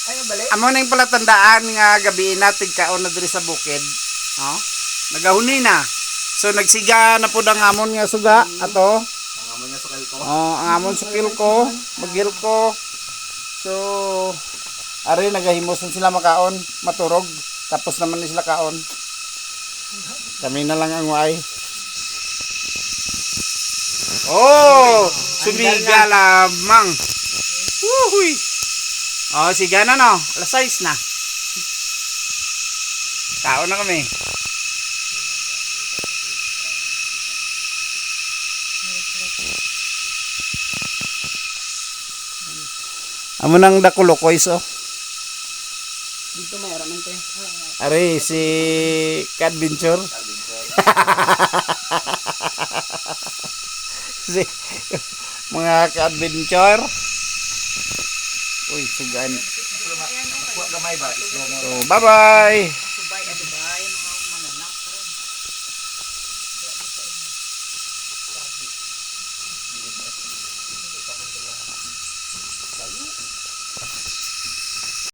Ano bali? Amo na yung palatandaan nga gabi natin kaon na diri sa bukid. Oh. Nagahuni na. So nagsiga na po ang amon nga suga ato. Ang amo niya sukal ko. Oh, ang amon sukil ko, magil ko. So ari nagahimos na sila makaon, maturog. Tapos naman na sila kaon. Kami na lang ang way. Oh, sumiga lamang. Oh, siga na no. Alas 6 na. Kaon na kami. Amo nang dakulokoy so. Dito may araman te. Ari si Kadventure. si mga ka-adventure. Uy, sugan. So, bye-bye. Adubay, mga mananak.